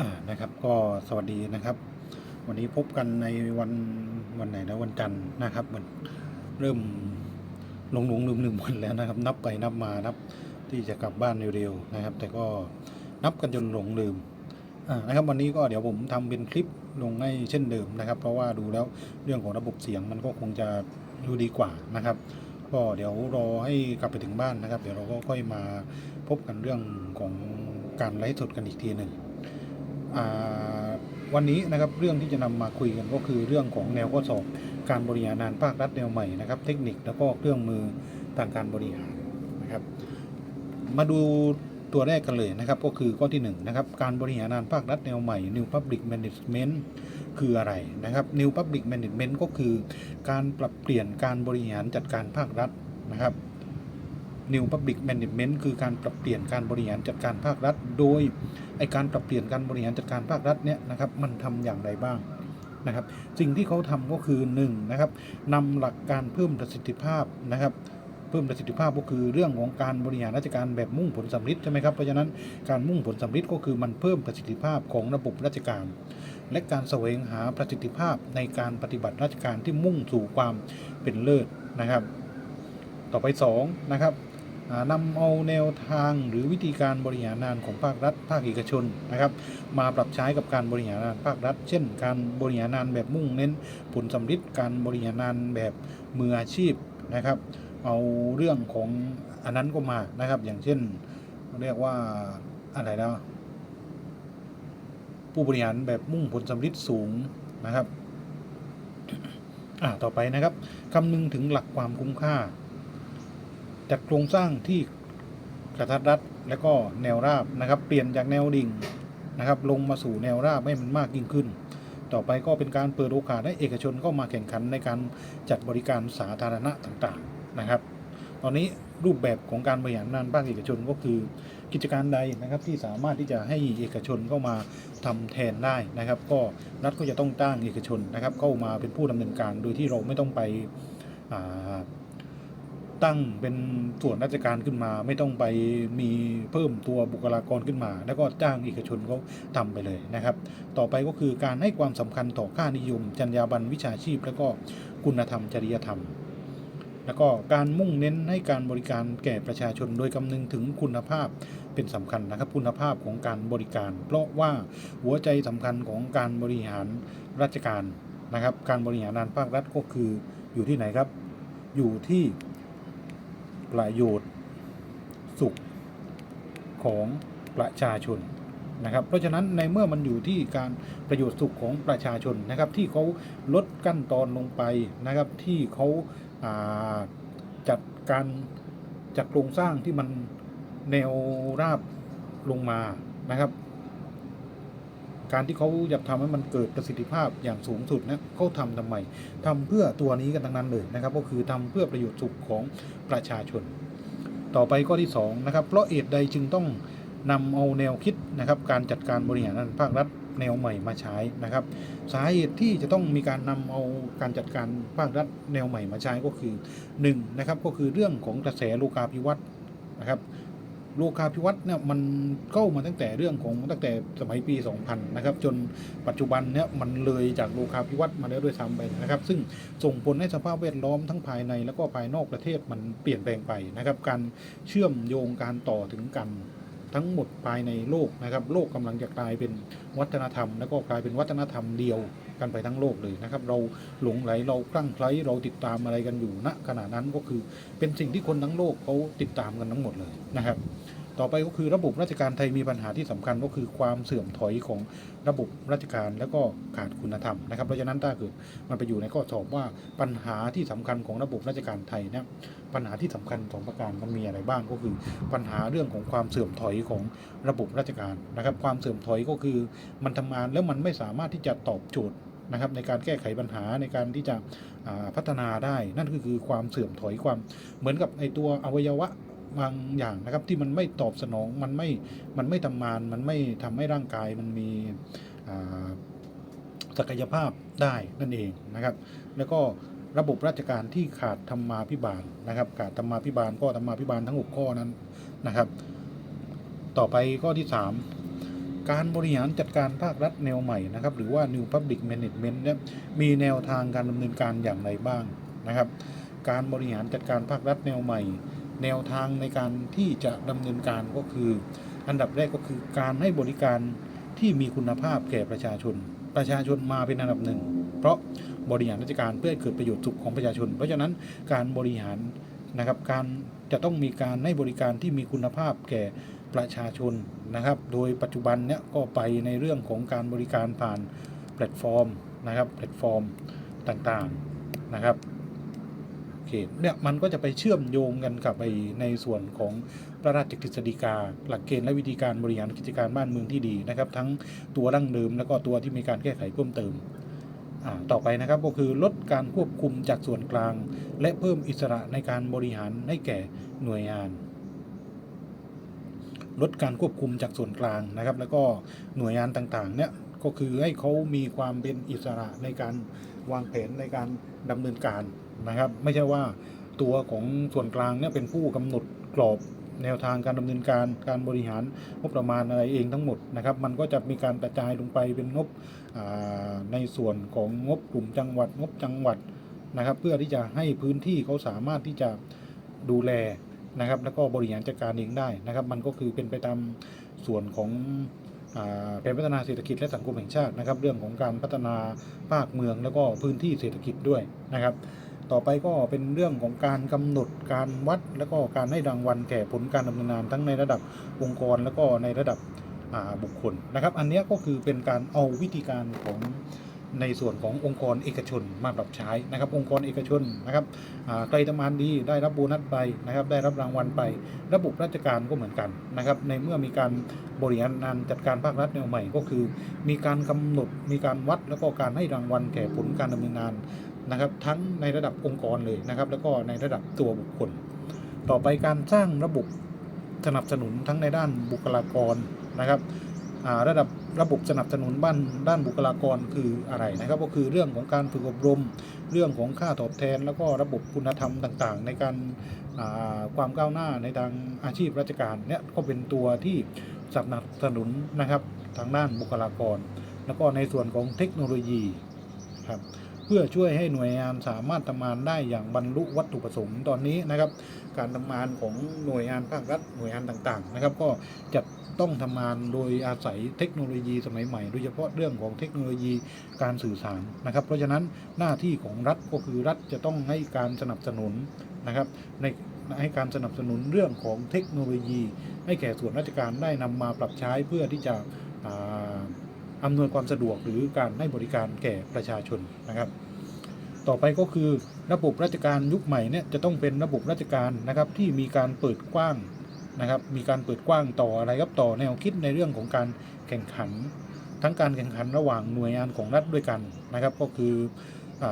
อ่านะครับ ก็สวัสดีนะครับ วันนี้พบกันในวันวันไหนนะวันจันทร์นะครับมันเริ่มหลงหลงลืมลืมวันแล้วนะครับ นับไปนับมานับที่จะกลับบ้านเร็วๆนะครับ แต่ก็นับกันจนหลงลืมอ่านะครับวันนี้ก็เดี๋ยวผมทำเป็นคลิปลงให้เช่นเดิมนะครับ เพราะว่าดูแล้วเรื่องของระบบเสียงมันก็คงจะดูดีกว่านะครับก็เดี๋ยวรอให้กลับไปถึงบ้านนะครับ เดี๋ยวเราก็ค่อยมาพบกันเรื่องของการไลฟ์สดกันอีกทีหนึ่ง วันนี้นะครับเรื่องที่จะนำมาคุยกันก็คือเรื่องของแนวข้อสอบการบริหารงานภาครัฐแนวใหม่นะครับ เทคนิคแล้วก็เครื่องมือทางการบริหารนะครับ มาดูตัวแรกกันเลยนะครับ ก็คือข้อที่1นงนะครับการบริหารงานภาครัฐแนวใหม่ New Public Management คืออะไรนะครับ New Public Management ก็คือการปรับเปลี่ยนการบริหารจัดการภาครัฐนะครับ New Public Management คือการปรับเปลี่ยนการบริหารจัดการภาครัฐ โดยไอการปรับเปลี่ยนการบริหารจัดการภาครัฐเนี่ยนะครับมันทำอย่างไรบ้างนะครับ สิ่งที่เขาทำก็คือ1นนะครับนำหลักการเพิ่มประสิทธิภาพนะครับเพิ่มประสิทธิภาพก็คือเรื่องของการบริหารราชการแบบมุ่งผลสำลิดใช่ไหมครับเพราะฉะนั้นการมุ่งผลสำลิดก็คือมันเพิ่มประสิทธิภาพของระบบราชการ และการแสวงหาประสิทธิภาพในการปฏิบัติราชการที่มุ่งสู่ความเป็นเลิศนะครับ ต่อไป2นะครับ นำเอาแนวทางหรือวิธีการบริหารงานของภาครัฐ ภาคเอกชนนะครับ มาปรับใช้กับการบริหารงานภาครัฐ เช่น การบริหารงานแบบมุ่งเน้นผลสำลิดการบริหารงานแบบมืออาชีพนะครับ เอาเรื่องของอันนั้นก็มานะครับ อย่างเช่น เรียกว่าอะไรแล้วผู้บริหารแบบมุ่งผลสำลิดสูงนะครับอ่าต่อไปนะครับคำนึงถึงหลักความคุ้มค่า จัดโครงสร้างที่กระทัดรัดและก็แนวราบนะครับ เปลี่ยนจากแนวดิ่งนะครับ ลงมาสู่แนวราบให้มันมากยิ่งขึ้น ต่อไปก็เป็นการเปิดโอกาสให้เอกชนเข้ามาแข่งขันในการจัดบริการสาธารณะต่างๆนะครับ ตอนนี้รูปแบบของการบริหารงานภาคเอกชนก็คือกิจการใดนะครับที่สามารถที่จะให้เอกชนเข้ามาทำแทนได้นะครับ ก็รัฐก็จะต้องจ้างเอกชนนะครับ เข้ามาเป็นผู้ดำเนินการโดยที่เราไม่ต้องไปอ่า ตั้งเป็นส่วนราชการขึ้นมา ไม่ต้องไปมีเพิ่มตัวบุคลากรขึ้นมา แล้วก็จ้างเอกชนเขาทำไปเลยนะครับ ต่อไปก็คือการให้ความสำคัญต่อค่านิยม จรรยาบรรณวิชาชีพ แล้วก็คุณธรรมจริยธรรม แล้วก็การมุ่งเน้นให้การบริการแก่ประชาชนโดยคำนึงถึงคุณภาพเป็นสำคัญนะครับ คุณภาพของการบริการ เพราะว่าหัวใจสำคัญของการบริหารราชการนะครับ การบริหารงานภาครัฐก็คืออยู่ที่ไหนครับ อยู่ที่ ประโยชน์สุขของประชาชนนะครับ เพราะฉะนั้นในเมื่อมันอยู่ที่การประโยชน์สุขของประชาชนนะครับ ที่เขาลดขั้นตอนลงไปนะครับ ที่เขาาจัดการจัดโครงสร้างที่มันแนวราบลงมานะครับ การที่เขาอยากทำให้มันเกิดประสิทธิภาพอย่างสูงสุดนะเขาทำทำไมทำเพื่อตัวนี้กันทั้งนั้นเลยนะครับ ก็คือทำเพื่อประโยชน์สุขของประชาชน ต่อไปข้อที่2นะครับเพราะเหตุใดจึงต้องนำเอาแนวคิดนะครับ การจัดการบริหารงานภาครัฐแนวใหม่มาใช้นะครับ สาเหตุที่จะต้องมีการนำเอาการจัดการภาครัฐแนวใหม่มาใช้ก็คือ1นะครับก็คือเรื่องของกระแสโลกาภิวัตน์นะครับ โลกาภิวัตน์เนี่ยมันเข้ามาตั้งแต่เรื่องของตั้งแต่สมัยปี 2000 นะครับ จนปัจจุบันเนี่ยมันเลยจากโลกาภิวัตน์มาแล้วด้วยซ้ำไปนะครับ ซึ่งส่งผลให้สภาพแวดล้อมทั้งภายในแล้วก็ภายนอกประเทศมันเปลี่ยนแปลงไปนะครับการเชื่อมโยงการต่อถึงกันทั้งหมดภายในโลกนะครับ โลกกำลังจะกลายเป็นวัฒนธรรม แล้วก็กลายเป็นวัฒนธรรมเดียวกันไปทั้งโลกเลยนะครับ เราหลงไหลเราคลั่งไคล้เราติดตามอะไรกันอยู่ณขณะนั้นก็คือเป็นสิ่งที่คนทั้งโลกเขาติดตามกันทั้งหมดเลยนะครับ ต่อไปก็คือระบบราชการไทยมีปัญหาที่สำคัญก็คือความเสื่อมถอยของระบบราชการแล้วก็ขาดคุณธรรมนะครับเพราะฉะนั้นถ้าเกิดมันไปอยู่ในข้อสอบว่าปัญหาที่สำคัญของระบบราชการไทยเนี่ยปัญหาที่สำคัญสองประการมันมีอะไรบ้างก็คือ ปัญหาเรื่องของความเสื่อมถอยของระบบราชการนะครับ ความเสื่อมถอยก็คือมันทำงานแล้วมันไม่สามารถที่จะตอบโจทย์นะครับในการแก้ไขปัญหาในการที่จะพัฒนาได้ นั่นก็คือความเสื่อมถอยความเหมือนกับไอตัวอวัยวะ บางอย่างนะครับที่มันไม่ตอบสนองมันไม่มันไม่ทำงานมันไม่ทำให้ร่างกายมันมีศักยภาพได้นั่นเองนะครับ แล้วก็ระบบราชการที่ขาดธรรมาภิบาลนะครับ ขาดธรรมาภิบาลก็ธรรมาภิบาลทั้งหกข้อนั้นนะครับ ต่อไปข้อที่สามการบริหารจัดการภาครัฐแนวใหม่นะครับ หรือว่า New Public Management เนี่ยมีแนวทางการดำเนินการอย่างไรบ้างนะครับ การบริหารจัดการภาครัฐแนวใหม่ แนวทางในการที่จะดำเนินการก็คือ อันดับแรกก็คือการให้บริการที่มีคุณภาพแก่ประชาชน ประชาชนมาเป็นอันดับหนึ่ง เพราะบริหารราชการเพื่อให้เกิดประโยชน์สุขของประชาชน เพราะฉะนั้นการบริหารนะครับการจะต้องมีการให้บริการที่มีคุณภาพแก่ประชาชนนะครับ โดยปัจจุบันเนี่ยก็ไปในเรื่องของการบริการผ่านแพลตฟอร์มนะครับแพลตฟอร์มต่างๆนะครับ โอเคเนี่ยมันก็จะไปเชื่อมโยงกันกับไปในส่วนของพระราชกฤษฎีกา หลักเกณฑ์และวิธีการบริหารกิจการบ้านเมืองที่ดีนะครับ ทั้งตัวดั้งเดิมแล้วก็ตัวที่มีการแก้ไขเพิ่มเติมต่อไปนะครับก็คือลดการควบคุมจากส่วนกลาง และเพิ่มอิสระในการบริหารให้แก่หน่วยงาน ลดการควบคุมจากส่วนกลางนะครับ แล้วก็หน่วยงานต่างๆเนี่ยก็คือให้เขามีความเป็นอิสระในการวางแผนในการดำเนินการ นะครับ ไม่ใช่ว่าตัวของส่วนกลางเนี่ยเป็นผู้กำหนดกรอบแนวทางการดำเนินการการบริหารงบประมาณอะไรเองทั้งหมดนะครับ มันก็จะมีการกระจายลงไปเป็นงบในส่วนของงบกลุ่มจังหวัด งบจังหวัดนะครับ เพื่อที่จะให้พื้นที่เขาสามารถที่จะดูแลนะครับ แล้วก็บริหารจัดการเองได้นะครับ มันก็คือเป็นไปตามส่วนของแผนพัฒนาเศรษฐกิจและสังคมแห่งชาตินะครับ เรื่องของการพัฒนาภาคเมืองแล้วก็พื้นที่เศรษฐกิจด้วยนะครับ ต่อไปก็เป็นเรื่องของการกำหนดการวัด แล้วก็การให้รางวัลแก่ผลการดำเนินงานทั้งในระดับองค์กรแล้วก็ในระดับบุคคลนะครับ อันนี้ก็คือเป็นการเอาวิธีการของในส่วนขององค์กรเอกชนมาปรับใช้นะครับ องค์กรเอกชนนะครับใครทำงานดีได้รับโบนัสไปนะครับ ได้รับรางวัลไป ระบบราชการก็เหมือนกันนะครับ ในเมื่อมีการบริหารงานจัดการภาครัฐแนวใหม่ก็คือ มีการกำหนดมีการวัดแล้วก็การให้รางวัลแก่ผลการดำเนินงาน นะครับทั้งในระดับองค์กรเลยนะครับแล้วก็ในระดับตัวบุคคล ต่อไปการสร้างระบบสนับสนุนทั้งในด้านบุคลากรนะครับระดับระบบสนับสนุนบ้านด้านบุคลากรคืออะไรนะครับ ก็คือเรื่องของการฝึกอบรม เรื่องของค่าตอบแทน แล้วก็ระบบคุณธรรมต่างๆ ในการาความก้าวหน้าในทางอาชีพราชการเนี่ยก็เป็นตัวที่สนับสนุนนะครับทางด้านบุคลากร แล้วก็ในส่วนของเทคโนโลยีครับ เพื่อช่วยให้หน่วยงานสามารถทำงานได้อย่างบรรลุวัตถุประสงค์ตอนนี้นะครับ การทำงานของหน่วยงานภาครัฐหน่วยงานต่างๆนะครับ ก็จะต้องทำงานโดยอาศัยเทคโนโลยีสมัยใหม่ โดยเฉพาะเรื่องของเทคโนโลยีการสื่อสารนะครับ เพราะฉะนั้นหน้าที่ของรัฐก็คือรัฐจะต้องให้การสนับสนุนนะครับในให้การสนับสนุนเรื่องของเทคโนโลยี ให้แก่ส่วนราชการได้นำมาปรับใช้เพื่อที่จะ อ่าอำนวยความสะดวกหรือการให้บริการแก่ประชาชนนะครับ ต่อไปก็คือระบบราชการยุคใหม่เนี่ยจะต้องเป็นระบบราชการนะครับที่มีการเปิดกว้างนะครับ มีการเปิดกว้างต่ออะไรครับต่อแนวคิดในเรื่องของการแข่งขัน ทั้งการแข่งขันระหว่างหน่วยงานของรัฐด้วยกันนะครับ ก็คืออ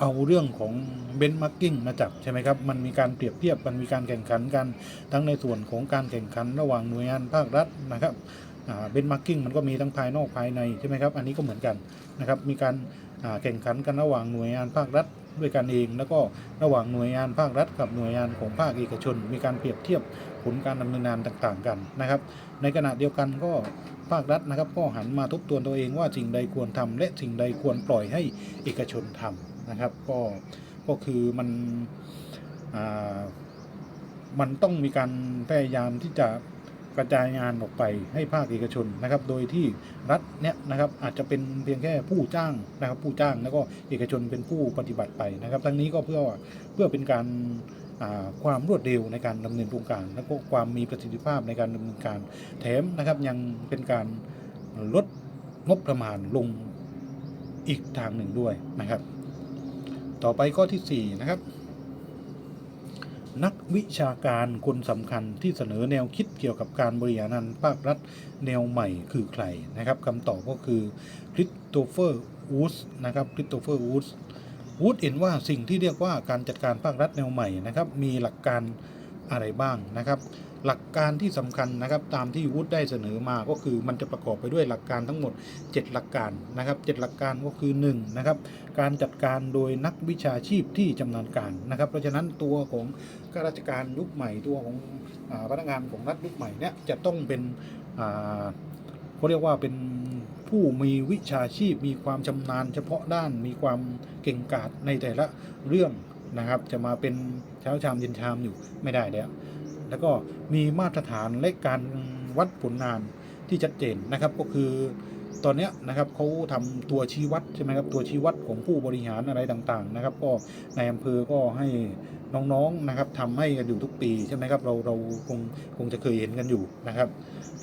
เอาเรื่องของเบน c ์มาร์กิ้งมาจับใช่ไหมครับ มันมีการเปรียบเทียบ มันมีการแข่งขันกัน ทั้งในส่วนของการแข่งขันระหว่างหน่วยงานภาครัฐนะครับ เบน c ์มาร์กิ้งมันก็มีทั้งภายนอกภายในใช่ไหมครับ อันนี้ก็เหมือนกันนะครับมีการแข่งขันกันระหว่างหน่วยงานภาครัฐด้วยกันเอง แล้วก็ระหว่างหน่วยงานภาครัฐกับหน่วยงานของภาคเอกชน มีการเปรียบเทียบผลการดำเนินงานต่างๆกันนะครับ ในขณะเดียวกันก็ภาครัฐนะครับ ก็หันมาทบทวนตัวเองว่าสิ่งใดควรทำและสิ่งใดควรปล่อยให้เอกชนทำนะครับ ก็ก็คือมันอ่ามันต้องมีการพยายามที่จะ กระจายงานออกไปให้ภาคเอกชนนะครับ โดยที่รัฐเนี่ยนะครับอาจจะเป็นเพียงแค่ผู้จ้างนะครับผู้จ้างแล้วก็เอกชนเป็นผู้ปฏิบัติไปนะครับ ทั้งนี้ก็เพื่อเพื่อเป็นการความรวดเร็วในการดำเนินโครงการ และก็ความมีประสิทธิภาพในการดำเนินการ แถมนะครับยังเป็นการลดงบประมาณลงอีกทางหนึ่งด้วยนะครับ ต่อไปข้อที่4นะครับ นักวิชาการคนสำคัญที่เสนอแนวคิดเกี่ยวกับการบริหารงานภาครัฐแนวใหม่คือใครนะครับคำตอบก็คือคริสโตเฟอร์วูดนะครับคริสโตเฟอร์วูดวูดเห็นว่าสิ่งที่เรียกว่าการจัดการภาครัฐแนวใหม่นะครับมีหลักการอะไรบ้างนะครับ หลักการที่สำคัญนะครับตามที่วูดได้เสนอมาก็คือมันจะประกอบไปด้วยหลักการทั้งหมด 7 หลักการนะครับ7หลักการก็คือ1นะครับการจัดการโดยนักวิชาชีพที่ชำนาญการนะครับ เพราะฉะนั้นตัวของข้าราชการยุคใหม่ตัวของอพนักงานของรัฐยุคใหม่เนี่ยจะต้องเป็นเขาเรียกว่าเป็นผู้มีวิชาชีพมีความชำนาญ เฉพาะด้านมีความเก่งกาจในแต่ละเรื่องนะครับ จะมาเป็นเช้าชามเย็นชามอยู่ไม่ได้แล้ว แล้วก็มีมาตรฐานและการวัดผลงานที่ชัดเจนนะครับ ก็คือ ตอนนี้นะครับเขาทำตัวชี้วัดใช่ไหมครับตัวชี้วัดของผู้บริหารอะไรต่างๆนะครับ ก็ในอำเภอก็ให้น้องๆนะครับทำให้กันอยู่ทุกปีใช่ไหมครับเราเราคงคงจะเคยเห็นกันอยู่นะครับ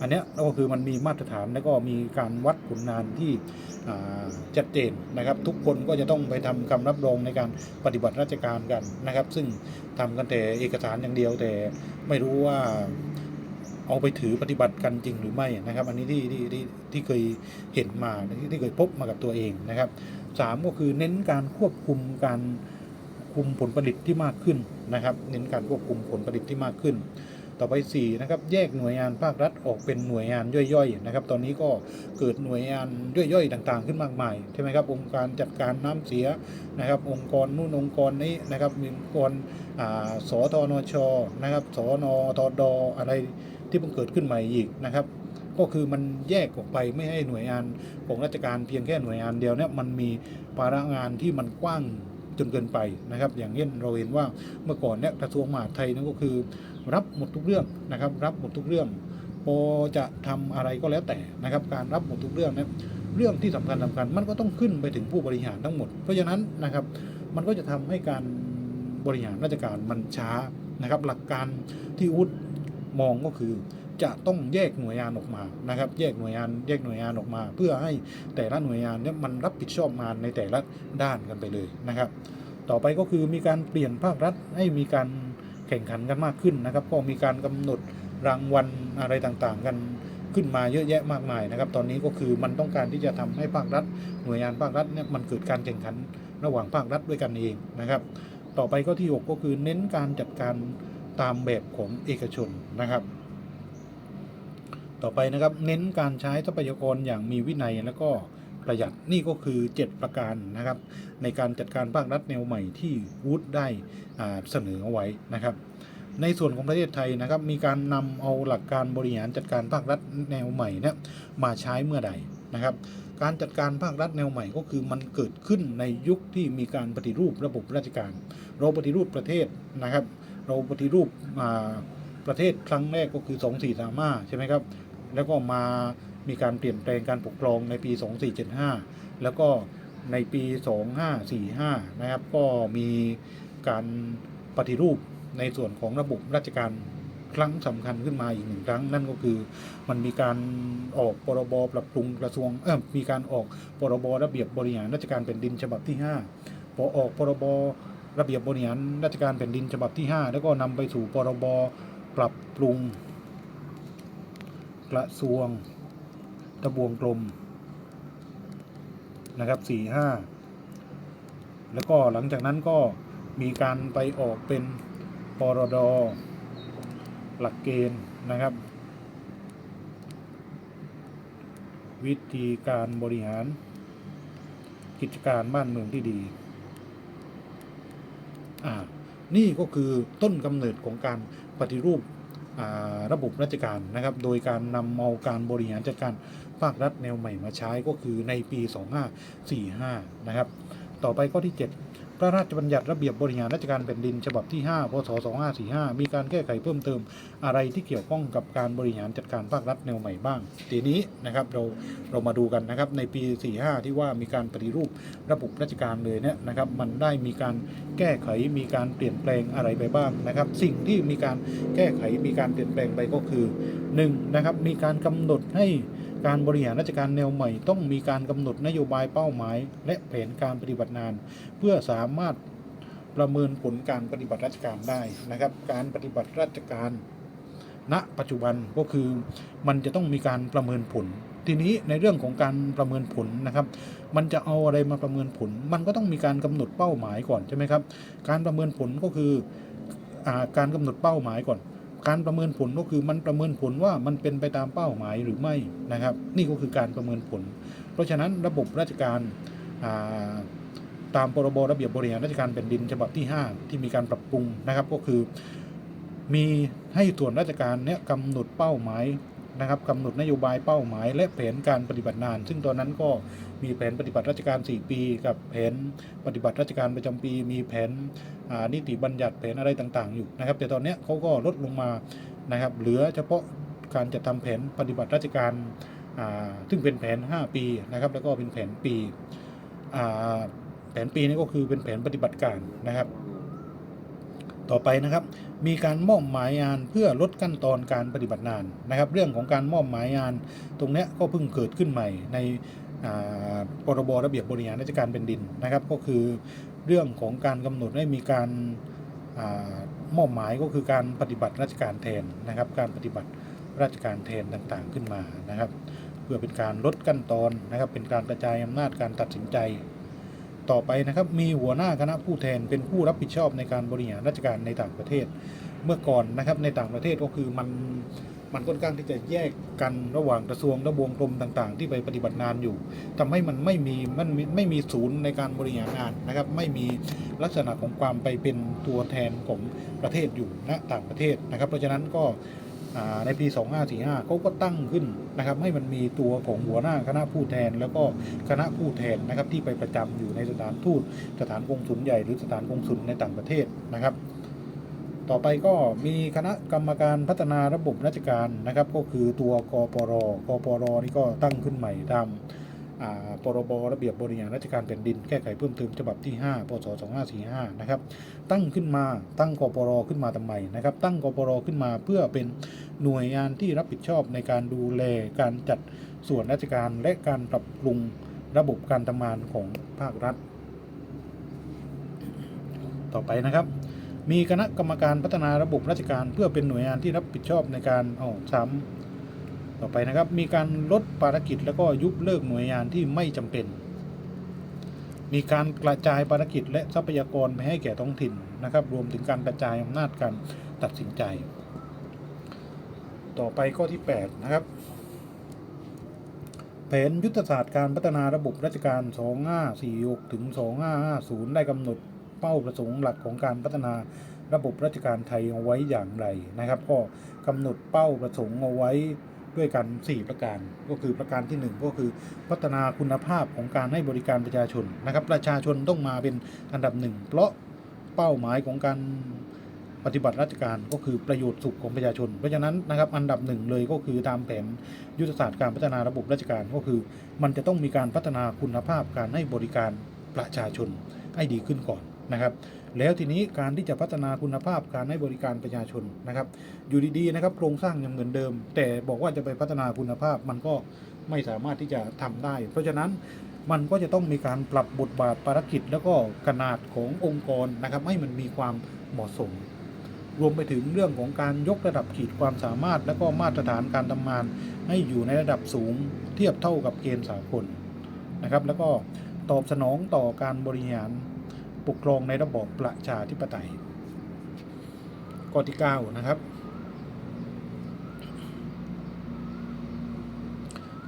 อันนี้ก็คือมันมีมาตรฐานแล้วก็มีการวัดผลงานที่ชัดเจนนะครับ ทุกคนก็จะต้องไปทำคำรับรองในการปฏิบัติราชการกันนะครับ ซึ่งทำกันแต่เอกสารอย่างเดียวแต่ไม่รู้ว่า เอาไปถือปฏิบัติกันจริงหรือไม่นะครับ อันนี้ที่ที่ที่ที่เคยเห็นมาที่ที่เคยพบมากับตัวเองนะครับสามก็คือเน้นการควบคุมการคุมผลผลิตที่มากขึ้นนะครับ เน้นการควบคุมผลผลิตที่มากขึ้น ต่อไป4นะครับแยกหน่วยงานภาครัฐออกเป็นหน่วยงานย่อยๆนะครับ ตอนนี้ก็เกิดหน่วยงานย่อยๆต่างๆ ขึ้นมากมายใช่ไหมครับองค์การจัดการน้ำเสียนะครับ องค์กรนู่นองค์กรนี้นะครับมีองค์กรอ่าสทนชนะครับสนทดอะไร ที่เพิ่งเกิดขึ้นใหม่อีกนะครับ ก็คือมันแยกออกไปไม่ให้หน่วยงานของราชการเพียงแค่หน่วยงานเดียวเนี่ยมันมีภาระงานที่มันกว้างจนเกินไปนะครับ อย่างเช่นเราเห็นว่าเมื่อก่อนเนี่ยกระทรวงมหาดไทยนั่นก็คือ รับหมดทุกเรื่องนะครับ รับหมดทุกเรื่องพอจะทำอะไรก็แล้วแต่นะครับ การรับหมดทุกเรื่องเนะเรื่องที่สำคัญสำคัญมันก็ต้องขึ้นไปถึงผู้บริหารทั้งหมด เพราะฉะนั้นนะครับมันก็จะทำให้การบริหารราชการมันช้านะครับ หลักการที่อุด มองก็คือ จะต้องแยกหน่วยงานออกมานะครับ แยกหน่วยงานแยกหน่วยงานออกมา เพื่อให้แต่ละหน่วยงานเนี่ยมันรับผิดชอบงานในแต่ละด้านกันไปเลยนะครับ ต่อไปก็คือมีการเปลี่ยนภาครัฐให้มีการแข่งขันกันมากขึ้นนะครับ ก็มีการกำหนดรางวัลอะไรต่างๆ กันขึ้นมาเยอะแยะมากมายนะครับ ตอนนี้ก็คือมันต้องการที่จะทำให้ภาครัฐ หน่วยงานภาครัฐเนี่ยมันเกิดการแข่งขันระหว่างภาครัฐด้วยกันเองนะครับ ต่อไปก็ที่ 6 ก็คือเน้นการจัดการ ตามแบบของเอกชนนะครับ ต่อไปนะครับเน้นการใช้ทรัพยากรอย่างมีวินัยแล้วก็ประหยัดนี่ก็คือ 7 ประการนะครับ ในการจัดการภาครัฐแนวใหม่ที่วูดได้เสนอเอาไว้นะครับ ในส่วนของประเทศไทยนะครับ มีการนำเอาหลักการบริหารจัดการภาครัฐแนวใหม่นี่ยมาใช้เมื่อใดนะครับ การจัดการภาครัฐแนวใหม่ก็คือมันเกิดขึ้นในยุคที่มีการปฏิรูประบบราชการ เราปฏิรูปประเทศนะครับ เราปฏิรูปประเทศครั้งแรกก็คือ 2435 ใช่ไหมครับ แล้วก็มามีการเปลี่ยนแปลงการปกครองในปี 2475 แล้วก็ในปี 2545 นะครับ ก็มีการปฏิรูปในส่วนของระบบราชการครั้งสำคัญขึ้นมาอีกหนึ่งครั้ง นั่นก็คือมันมีการออกพรบปรับปรุงกระทรวงเออมีการออกพรบระเบียบ บริหารราชการแผ่นดินฉบับที่ 5 พอออกพรบ ระเบียบบริหารราชการแผ่นดินฉบับที่ 5 แล้วก็นำไปสู่พรบปรับปรุง กระทรวงทบวงกรมนะครับสี่ห้าแล้วก็หลังจากนั้นก็มีการไปออกเป็นปรดหลักเกณฑ์นะครับ วิธีการบริหารกิจการบ้านเมืองที่ดี นี่ก็คือต้นกำเนิดของการปฏิรูประบบราชการนะครับ โดยการนำเมาการบริหารจัดการภาครัฐแนวใหม่มาใช้ก็คือในปี 2545 นะครับ ต่อไปข้อที่ 7 พระราชบัญญัติระเบียบบริหารราชการแผ่นดิน ฉบับที่ 5 พศ 2545 มีการแก้ไขเพิ่มเติมอะไรที่เกี่ยวข้องกับการบริหารจัดการภาครัฐแนวใหม่บ้าง ทีนี้นะครับเราเรามาดูกันนะครับในปี 45 ที่ว่ามีการปฏิรูประบบราชการเลยเนี่ยนะครับมันได้มีการแก้ไขมีการเปลี่ยนแปลงอะไรไปบ้างนะครับ สิ่งที่มีการแก้ไขมีการเปลี่ยนแปลงไปก็คือ1นะครับมีการกำหนดให้ การบริหารราชการแนวใหม่ต้องมีการกำหนดนโยบายเป้าหมาย และแผนการปฏิบัติงาน เพื่อสามารถประเมินผลการปฏิบัติราชการได้นะครับ การปฏิบัติราชการ ณ ปัจจุบันก็คือมันจะต้องมีการประเมินผล ทีนี้ในเรื่องของการประเมินผลนะครับ มันจะเอาอะไรมาประเมินผล มันก็ต้องมีการกำหนดเป้าหมายก่อนใช่ไหมครับ การประเมินผลก็คืออการกำหนดเป้าหมายก่อน การประเมินผลก็คือมันประเมินผลว่ามันเป็นไปตามเป้าหมายหรือไม่นะครับ นี่ก็คือการประเมินผล เพราะฉะนั้นระบบราชการาตามพรบระเบียบบริหารราชการแผ่นดินฉบับที่ 5 ที่มีการปรับปรุงนะครับ ก็คือมีให้ส่วนราชการเนี่ยกำหนดเป้าหมายนะครับกำหนดนโยบายเป้าหมาย และแผนการปฏิบัติงาน ซึ่งตอนนั้นก็มีแผนปฏิบัติราชการ 4 ปี กับแผนปฏิบัติราชการประจำปี มีแผน นิติบัญญัติแผนอะไรต่างๆ อยู่นะครับ แต่ตอนนี้เขาก็ลดลงมานะครับ เหลือเฉพาะการจัดทำแผนปฏิบัติราชการซึ่งเป็นแผน 5 ปีนะครับ แล้วก็เป็นแผนปีแผนปีนี้ก็คือเป็นแผนปฏิบัติการนะครับ ต่อไปนะครับ มีการมอบหมายงานเพื่อลดขั้นตอนการปฏิบัติงานนะครับ เรื่องของการมอบหมายงานตรงนี้ก็เพิ่งเกิดขึ้นใหม่ในพรบระเบียบบริหารราชการแผ่นดินนะครับ ก็คือ เรื่องของการกำหนดให้มีการอมอบหมายก็คือการปฏิบัติราชการแทนนะครับ การปฏิบัติราชการแทนต่างๆขึ้นมานะครับ เพื่อเป็นการลดขั้นตอนนะครับ เป็นการกระจายอำนาจการตัดสินใจ ต่อไปนะครับมีหัวหน้าคณะผู้แทนเป็นผู้รับผิดชอบในการบริหารราชการในต่างประเทศ เมื่อก่อนนะครับในต่างประเทศก็คือมัน มันค่อนข้างที่จะแยกกันระหว่างกระทรวงและวงกรมต่าง ๆ ที่ไปปฏิบัติงานอยู่ทำให้มันไม่มีมันมีไม่มีศูนย์ในการบริหารงานนะครับ ไม่มีลักษณะของความไปเป็นตัวแทนของประเทศอยู่ณต่างประเทศนะครับ เพราะฉะนั้นก็อ่าในปี 2545เขาก็ตั้งขึ้นนะครับให้มันมีตัวของหัวหน้าคณะผู้แทน แล้วก็คณะผู้แทนนะครับที่ไปประจำอยู่ในสถานทูตสถานกงสุลใหญ่หรือสถานกงสุลในต่างประเทศนะครับ ต่อไปก็มีคณะกรรมการพัฒนาระบบราชการนะครับ ก็คือตัวกปรกปรนี่ก็ตั้งขึ้นใหม่ตามอ่าพรบระเบียบบริหารราชการแผ่นดินแก้ไขเพิ่มเติมฉบับที่ 5 พศ 2545 นะครับ ตั้งขึ้นมาตั้งกปรขึ้นมาทำไมนะครับ ตั้งกปรขึ้นมาเพื่อเป็นหน่วยงานที่รับผิดชอบในการดูแลการจัดส่วนราชการและการปรับปรุงระบบการทำงานของภาครัฐ ต่อไปนะครับ มีคณะกรรมการพัฒนาระบบราชการ เพื่อเป็นหน่วยงานที่รับผิดชอบในการเอาซ้ำต่อไปนะครับ มีการลดภารกิจแล้วก็ยุบเลิกหน่วยงานที่ไม่จำเป็น มีการกระจายภารกิจและทรัพยากรไปให้แก่ท้องถิ่นนะครับ รวมถึงการกระจายอำนาจการตัดสินใจ ต่อไปข้อที่ 8 นะครับ แผนยุทธศาสตร์การพัฒนาระบบราชการ 2546ถึง2550 ได้กำหนด เป้าประสงค์หลักของการพัฒนาระบบราชการไทยเอาไว้อย่างไรนะครับ ก็กำหนดเป้าประสงค์เอาไว้ด้วยกัน 4 ประการ ก็คือประการที่ 1 ก็คือพัฒนาคุณภาพของการให้บริการประชาชนนะครับ ประชาชนต้องมาเป็นอันดับหนึ่งเพราะเป้าหมายของการปฏิบัติราชการก็คือประโยชน์สุขของประชาชน เพราะฉะนั้นนะครับอันดับหนึ่งเลยก็คือตามแผนยุทธศาสตร์การพัฒนาระบบราชการก็คือ มันจะต้องมีการพัฒนาคุณภาพการให้บริการประชาชนให้ดีขึ้นก่อน นะครับ แล้วทีนี้การที่จะพัฒนาคุณภาพการให้บริการประชาชนนะครับ อยู่ดีๆนะครับโครงสร้างยังเหมือนเดิม แต่บอกว่าจะไปพัฒนาคุณภาพมันก็ไม่สามารถที่จะทำได้ เพราะฉะนั้นมันก็จะต้องมีการปรับบทบาทภารกิจ แล้วก็ขนาดขององค์กรนะครับ ให้มันมีความเหมาะสม รวมไปถึงเรื่องของการยกระดับขีดความสามารถ และก็มาตรฐานการทำงาน ให้อยู่ในระดับสูง เทียบเท่ากับเกณฑ์สากลนะครับ แล้วก็ตอบสนองต่อการบริหาร ปกครองในระบอบประชาธิปไตย ข้อที่ 9 นะครับ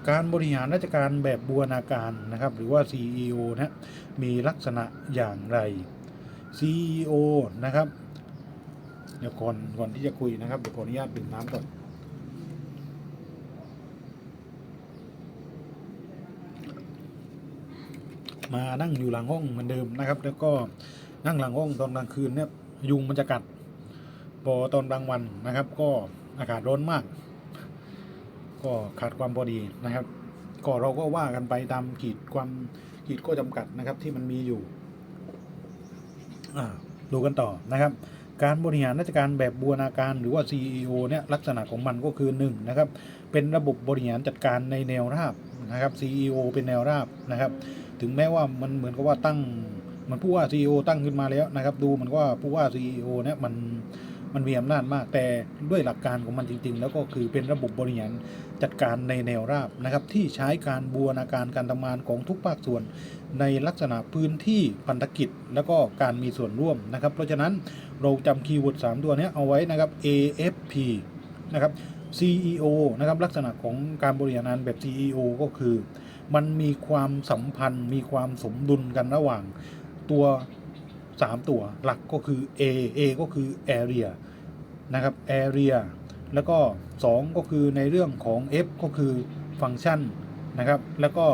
การบริหารราชการแบบบูรณาการนะครับ หรือว่า CEO นะมีลักษณะอย่างไร CEO นะครับ เดี๋ยวก่อนก่อนที่จะคุยนะครับเดี๋ยวขออนุญาตดื่มน้ำก่อน มานั่งอยู่หลังห้องเหมือนเดิมนะครับ แล้วก็นั่งหลังห้องตอนกลางคืนเนี่ยยุงมันจะกัดพอตอนกลางวันนะครับ ก็อากาศร้อนมาก ก็ขาดความพอดีนะครับ ก็เราก็ว่ากันไปตามขีดความขีดข้อจำกัดนะครับที่มันมีอยู่อ่าดูกันต่อนะครับ การบริหารราชการแบบบูรณาการหรือว่า CEO เนี่ยลักษณะของมันก็คือ1นะครับเป็นระบบบริหารจัดการในแนวราบนะครับ CEO เป็นแนวราบนะครับ ถึงแม้ว่ามันเหมือนกับว่าตั้งมันผู้ว่า CEO ตั้งขึ้นมาแล้วนะครับ ดูมันว่าผู้ว่า CEO เนี่ยมันมันมีอำนาจมาก แต่ด้วยหลักการของมันจริง ๆ แล้วก็คือเป็นระบบบริหารจัดการในแนวราบนะครับ ที่ใช้การบูรณาการการทำงานของทุกภาคส่วน ในลักษณะพื้นที่พันธกิจ แล้วก็การมีส่วนร่วมนะครับ เพราะฉะนั้นเราจำคีย์เวิร์ด3ตัวเนี้ยเอาไว้นะครับ AFP นะครับ CEO นะครับลักษณะของการบริหารงานแบบ CEO ก็คือ มันมีความสัมพันธ์ มีความสมดุลกันระหว่างตัว 3 ตัวหลักก็คือ A A ก็คือ area นะครับ area แล้วก็ 2 ก็คือในเรื่องของ F ก็คือฟังก์ชันนะครับ แล้วก็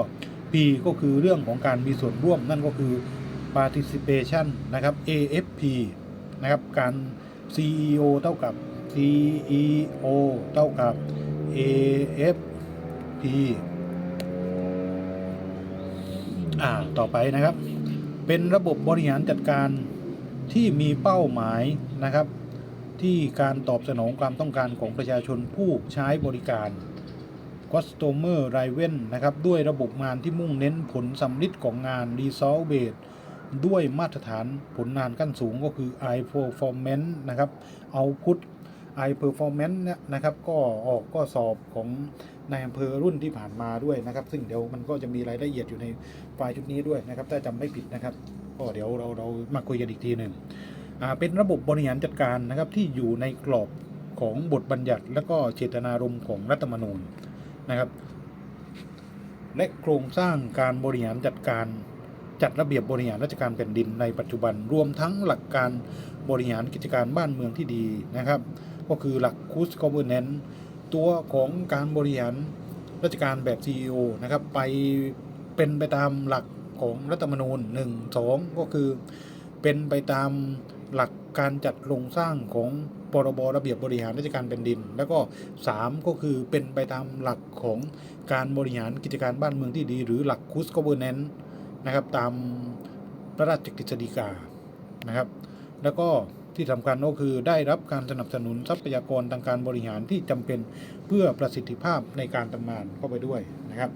P ก็คือเรื่องของการมีส่วนร่วมนั่นก็คือ participation นะครับ AFP นะครับ การ CEO เท่ากับ CEO เท่ากับ AFP อ่าต่อไปนะครับ เป็นระบบบริหารจัดการที่มีเป้าหมายนะครับ ที่การตอบสนองความต้องการของประชาชนผู้ใช้บริการ Customer r i v e n นะครับด้วยระบบงานที่มุ่งเน้นผลสำลิดของงาน Result Based ด้วยมาตรฐานผลงานขั้นสูงก็คือ i performance นะครับ output i performance เนี่ยนะครับ ก็ออกก็สอบของ ในอำเภอรุ่นที่ผ่านมาด้วยนะครับ ซึ่งเดี๋ยวมันก็จะมีรายละเอียดอยู่ในไฟล์ชุดนี้ด้วยนะครับ ถ้าจำไม่ผิดนะครับก็เดี๋ยวเราเรามาคุยกันอีกทีหนึ่งเป็นระบบบริหารจัดการนะครับที่อยู่ในกรอบของบทบัญญัติ และก็เจตนารมณ์ของรัฐธรรมนูญนะครับ และโครงสร้างการบริหารจัดการจัดระเบียบบริหารราชการแผ่นดินในปัจจุบันรวมทั้งหลักการบริหารกิจการบ้านเมืองที่ดีนะครับ ก็คือหลัก Good Governance ตั ตัวของการบริหารราชการแบบ CEO นะครับ ไปเป็นไปตามหลักของรัฐธรรมนูญ1 2 ก็คือ เป็นไปตามหลักการจัดโครงสร้างของพรบระเบียบบริหารราชการแผ่นดิน แล้วก็ 3 ก็คือเป็นไปตามหลักของการบริหารกิจการบ้านเมืองที่ดี หรือหลัก Good Governance นะครับตามพระราชกฤษฎีกานะครับ แล้วก็ ที่สำคัญก็คือได้รับการสนับสนุนทรัพยากรทางการบริหารที่จำเป็นเพื่อประสิทธิภาพในการทำงานเข้าไปด้วยนะครับ